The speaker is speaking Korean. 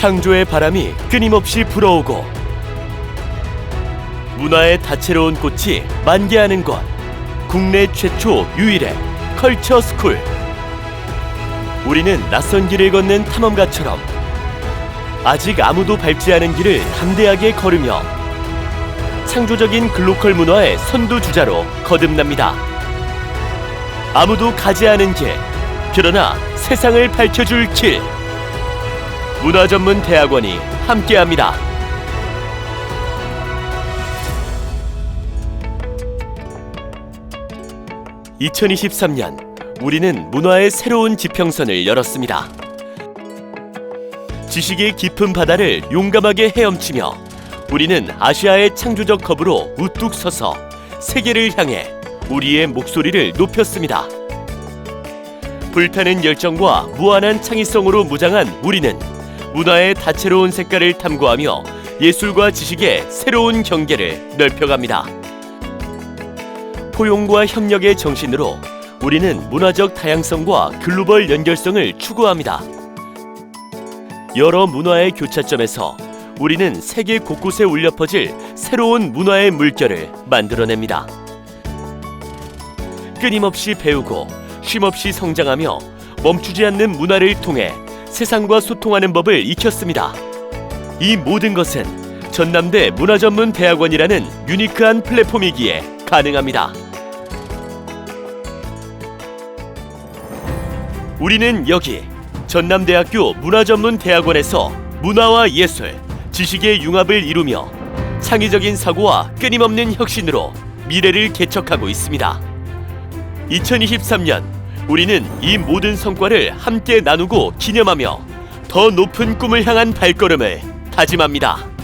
창조의 바람이 끊임없이 불어오고 문화의 다채로운 꽃이 만개하는 곳 국내 최초 유일의 컬처 스쿨 우리는 낯선 길을 걷는 탐험가처럼 아직 아무도 밟지 않은 길을 담대하게 걸으며 창조적인 글로컬 문화의 선두주자로 거듭납니다. 아무도 가지 않은 길, 그러나 세상을 밝혀줄 길. 문화 전문 대학원이 함께합니다. (2023년) 우리는 문화의 새로운 지평선을 열었습니다. 지식의 깊은 바다를 용감하게 헤엄치며 우리는 아시아의 창조적 겁으로 우뚝 서서 세계를 향해 우리의 목소리를 높였습니다. 불타는 열정과 무한한 창의성으로 무장한 우리는 문화의 다채로운 색깔을 탐구하며 예술과 지식의 새로운 경계를 넓혀갑니다. 포용과 협력의 정신으로 우리는 문화적 다양성과 글로벌 연결성을 추구합니다. 여러 문화의 교차점에서 우리는 세계 곳곳에 울려 퍼질 새로운 문화의 물결을 만들어냅니다. 끊임없이 배우고 쉼없이 성장하며 멈추지 않는 문화를 통해 세상과 소통하는 법을 익혔습니다. 이 모든 것은 전남대 문화전문 대학원이라는 유니크한 플랫폼이기에 가능합니다. 우리는 여기 전남대학교 문화전문대학원에서 문화와 예술, 지식의 융합을 이루며 창의적인 사고와 끊임없는 혁신으로 미래를 개척하고 있습니다. 2023년 우리는 이 모든 성과를 함께 나누고 기념하며 더 높은 꿈을 향한 발걸음을 다짐합니다.